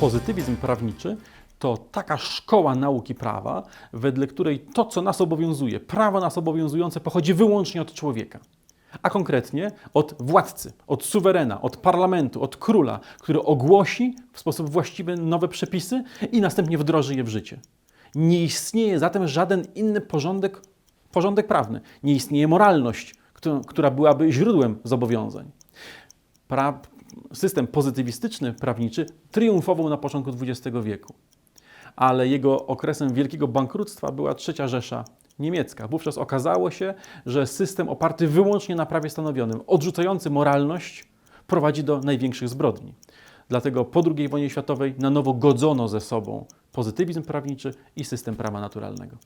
Pozytywizm prawniczy to taka szkoła nauki prawa, wedle której to, co nas obowiązuje, prawo nas obowiązujące, pochodzi wyłącznie od człowieka. A konkretnie od władcy, od suwerena, od parlamentu, od króla, który ogłosi w sposób właściwy nowe przepisy i następnie wdroży je w życie. Nie istnieje zatem żaden inny porządek, porządek prawny. Nie istnieje moralność, któ- która byłaby źródłem zobowiązań. Pra, system pozytywistyczny prawniczy triumfował na początku XX wieku, ale jego okresem wielkiego bankructwa była trzecia Rzesza Niemiecka. Wówczas okazało się, że system oparty wyłącznie na prawie stanowionym, odrzucający moralność, prowadzi do największych zbrodni. Dlatego po II wojnie światowej na nowo godzono ze sobą pozytywizm prawniczy i system prawa naturalnego.